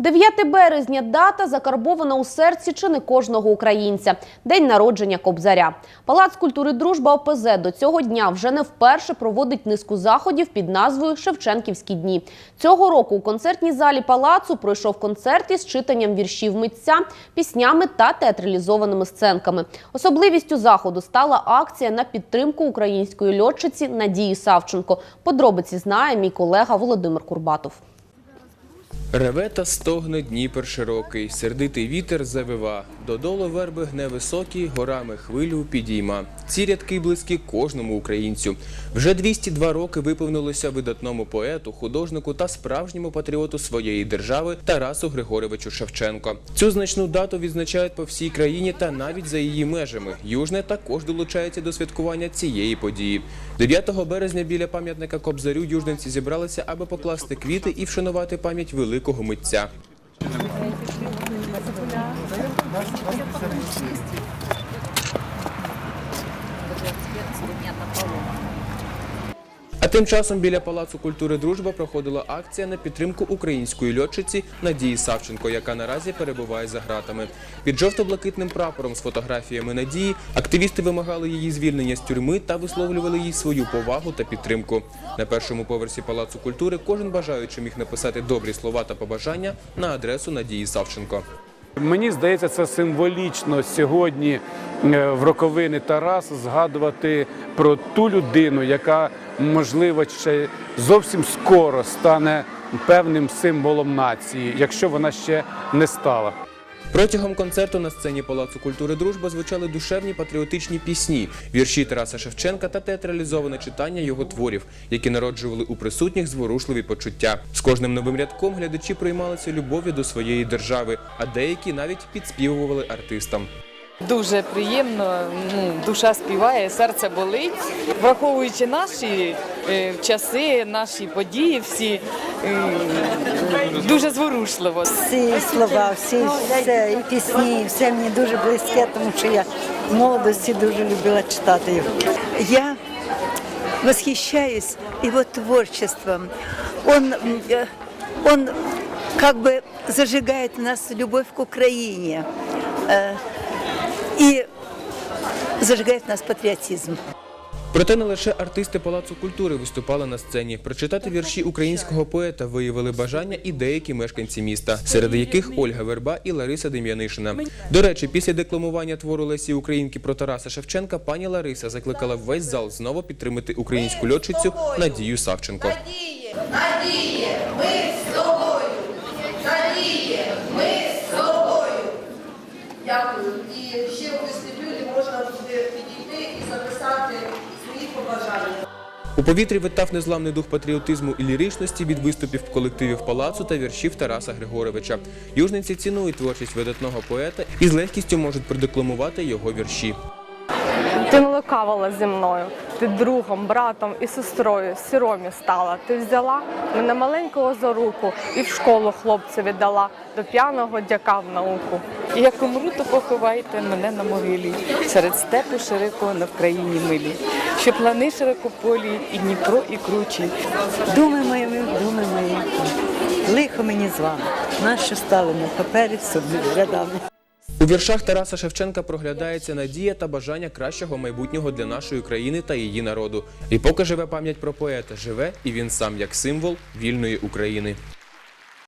9 березня дата закарбована у серці чи не кожного українця. День народження Кобзаря. Палац культури Дружба ОПЗ до цього дня вже не вперше проводить низку заходів під назвою Шевченківські дні. Цього року у концертній залі палацу пройшов концерт із читанням віршів митця, піснями та театралізованими сценками. Особливістю заходу стала акція на підтримку української льотчиці Надії Савченко. Подробиці знає мій колега Володимир Курбатов. Реве та стогне Дніпер широкий, сердитий вітер завива, додолу верби гне високі, горами хвилю підійма. Ці рядки близькі кожному українцю. Вже 202 роки виповнилося видатному поету, художнику та справжньому патріоту своєї держави Тарасу Григоровичу Шевченко. Цю значну дату відзначають по всій країні та навіть за її межами. Южне також долучається до святкування цієї події. 9 березня біля пам'ятника Кобзарю южненці зібралися, аби покласти квіти і вшанувати пам'ять великого митця. А тим часом біля Палацу культури Дружба проходила акція на підтримку української льотчиці Надії Савченко, яка наразі перебуває за ґратами. Під жовто-блакитним прапором з фотографіями Надії активісти вимагали її звільнення з тюрми та висловлювали їй свою повагу та підтримку. На першому поверсі Палацу культури кожен бажаючий міг написати добрі слова та побажання на адресу Надії Савченко. Мені здається, це символічно сьогодні е, в роковини Тарас згадувати про ту людину, яка можливо ще зовсім скоро стане певним символом нації, якщо вона ще не стала. Протягом концерту на сцені Палацу культури Дружба звучали душевні патріотичні пісні, вірші Тараса Шевченка та театралізоване читання його творів, які народжували у присутніх зворушливі почуття. З кожним новим рядком глядачі приймалися любов'ю до своєї держави, а деякі навіть підспівували артистам. Дуже приємно, ну, душа співає, серце болить. Враховуючи наші е, часи, наші події, всі е, дуже зворушливо. всі слова, всі все, і пісні, все мені дуже близьке, тому що я в молодості дуже любила читати його. Я восхищаюсь его творчеством. Он, э, он как бы зажигает в нас любовь к Украине и зажигает в нас патриотизм. Проте не лише артисти Палацу культури виступали на сцені. Прочитати вірші українського поета виявили бажання і деякі мешканці міста, серед яких Ольга Верба і Лариса Дем'янишина. До речі, після декламування твору Лесі Українки про Тараса Шевченка пані Лариса закликала весь зал знову підтримати українську льотчицю Надію Савченко. Надіє, ми з тобою. Надіє, ми з тобою. Дякую. І ще в вестибюлі можна буде підійти і записати свої побажання. У повітрі витав незламний дух патріотизму і ліричності від виступів колективів палацу та віршів Тараса Григоровича. Южниці цінують творчість видатного поета і з легкістю можуть продекламувати його вірші. Ти лукавила зі мною, ти другом, братом і сестрою сіромі стала. Ти взяла мене маленького за руку і в школу хлопцю віддала до п'яного дяка в науку. І як умру, то поховайте мене на могилі, серед степу широкого на Вкраїні милі, що плани широкополі, і Дніпро, і кручі. Думи моїми, думи мої, лихо мені з вами, нащо стали на папері собі рядами. У віршах Тараса Шевченка проглядається надія та бажання кращого майбутнього для нашої країни та її народу. І поки живе пам'ять про поета, живе і він сам як символ вільної України.